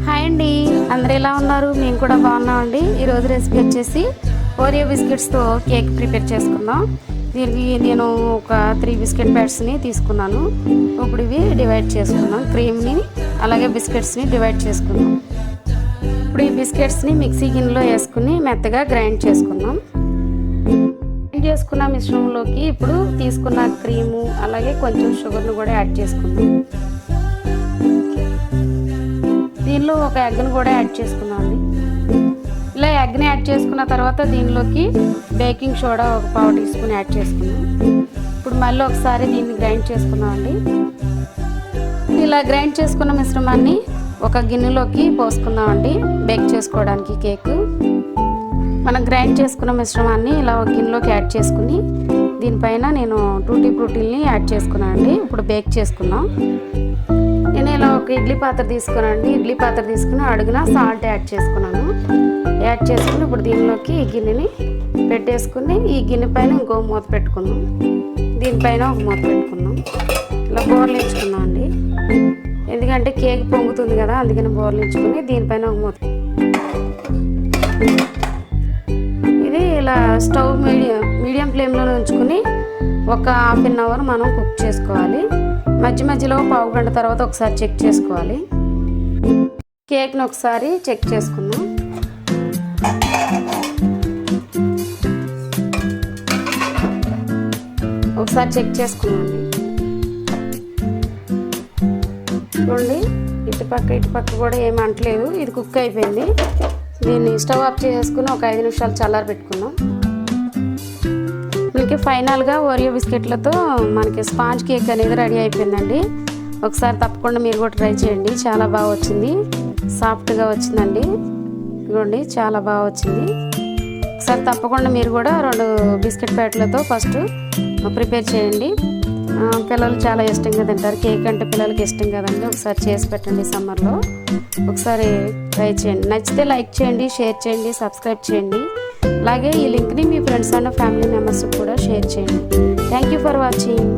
Hi అండి. అందరు ఎలా ఉన్నారు? మేము కూడా బాగున్నామండి. ఈరోజు రెసిపీ వచ్చేసి ఓరియో బిస్కెట్స్తో కేక్ ప్రిపేర్ చేసుకుందాం. దీనికి నేను ఒక త్రీ బిస్కెట్ ప్యాడ్స్ని తీసుకున్నాను. ఇప్పుడు ఇవి డివైడ్ చేసుకుందాం. క్రీమ్ని అలాగే బిస్కెట్స్ని డివైడ్ చేసుకుందాం. ఇప్పుడు ఈ బిస్కెట్స్ని మిక్సీ గిన్నెలో వేసుకుని మెత్తగా గ్రైండ్ చేసుకుందాం. గ్రైండ్ చేసుకున్న మిశ్రమంలోకి ఇప్పుడు తీసుకున్న క్రీము అలాగే కొంచెం షుగర్ను కూడా యాడ్ చేసుకుందాం. ఒక ఎగ్ను కూడా యాడ్ చేసుకుందాం అండి. ఇలా ఎగ్ని యాడ్ చేసుకున్న తర్వాత దీనిలోకి బేకింగ్ సోడా ఒక పావు టీ స్పూన్ యాడ్ చేసుకున్నాం. ఇప్పుడు మళ్ళీ ఒకసారి దీన్ని గ్రైండ్ చేసుకున్నాం అండి. ఇలా గ్రైండ్ చేసుకున్న మిశ్రమాన్ని ఒక గిన్నెలోకి పోసుకుందామండి బేక్ చేసుకోవడానికి కేక్. మనం గ్రైండ్ చేసుకున్న మిశ్రమాన్ని ఇలా ఒక గిన్నెలోకి యాడ్ చేసుకుని దీనిపైన నేను టూటీ ఫ్రూటీల్ని యాడ్ చేసుకున్నాను అండి. ఇప్పుడు బేక్ చేసుకుందాం. నేను ఇలా ఒక ఇడ్లీ పాత్ర తీసుకున్నాను ఇడ్లీ పాత్ర తీసుకుని అడుగున సాల్ట్ యాడ్ చేసుకున్నాను. యాడ్ చేసుకుని ఇప్పుడు దీనిలోకి ఈ గిన్నెని పెట్టేసుకుని ఈ గిన్నె పైన ఇంకో మూత పెట్టుకుందాం. దీనిపైన ఒక మూత పెట్టుకుందాం. ఇలా బోర్లు బోర్లించుకుందాం అండి. ఎందుకంటే కేక్ పొంగుతుంది కదా అందుకని బోర్లు ఎంచుకుని దీనిపైన ఒక మూత. ఇది ఇలా స్టవ్ మీడియం మీడియం ఫ్లేమ్లో ఉంచుకుని ఒక హాఫ్ అన్ అవర్ మనం కుక్ చేసుకోవాలి. మధ్య మధ్యలో పావు గంట తర్వాత ఒకసారి చెక్ చేసుకోవాలి. కేక్ని ఒకసారి చెక్ చేసుకుందాం. ఒకసారి చెక్ చేసుకున్నాండి చూడండి ఇటుపక్క ఇటుపక్క కూడా ఏం అంటలేదు. ఇది కుక్ అయిపోయింది. దీన్ని స్టవ్ ఆఫ్ చేసుకుని ఒక ఐదు నిమిషాలు చల్లారి పెట్టుకుందాం మనకి ఫైనల్గా ఓరియో బిస్కెట్లతో మనకి స్పాంజ్ కేక్ అనేది రెడీ అయిపోయిందండి. ఒకసారి తప్పకుండా మీరు కూడా ట్రై చేయండి. చాలా బాగా వచ్చింది. సాఫ్ట్గా వచ్చిందండి. ఇదిగోండి చాలా బాగా వచ్చింది. ఒకసారి తప్పకుండా మీరు కూడా రెండు బిస్కెట్ ప్యాట్లతో ఫస్ట్ ప్రిపేర్ చేయండి. పిల్లలు చాలా ఇష్టంగా తింటారు. కేక్ అంటే పిల్లలకి ఇష్టం కదండి. ఒకసారి చేసి పెట్టండి సమ్మర్లో. ఒకసారి ట్రై చేయండి. నచ్చితే లైక్ చేయండి షేర్ చేయండి సబ్స్క్రైబ్ చేయండి. అలాగే ఈ లింక్ని మీ ఫ్రెండ్స్ అండ్ ఫ్యామిలీ మెంబర్స్ కూడా షేర్ చేయండి. Thank you for watching